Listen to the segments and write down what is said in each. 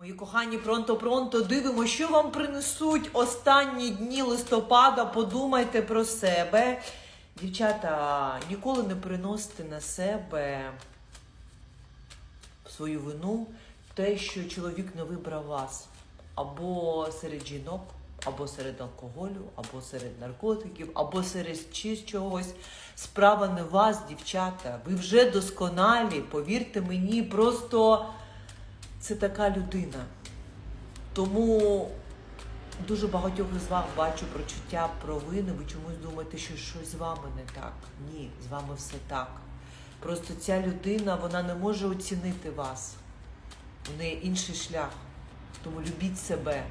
Мої кохані, пронто-пронто дивимося, що вам принесуть останні дні листопада. Подумайте про себе. Дівчата, ніколи не приносите на себе свою вину те, що чоловік не вибрав вас. Або серед жінок, або серед алкоголю, або серед наркотиків, або серед чогось. Справа не вас, дівчата. Ви вже досконалі, повірте мені, просто це така людина. Тому дуже багатьох із вас бачу прочуття провини. Ви чомусь думаєте, що щось з вами не так. Ні, з вами все так. Просто ця людина вона не може оцінити вас. У неї інший шлях. Тому любіть себе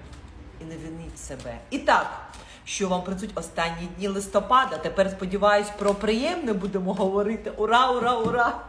і не виніть себе. І так, що вам принесуть останні дні листопада. Тепер сподіваюсь, про приємне будемо говорити. Ура, ура, ура!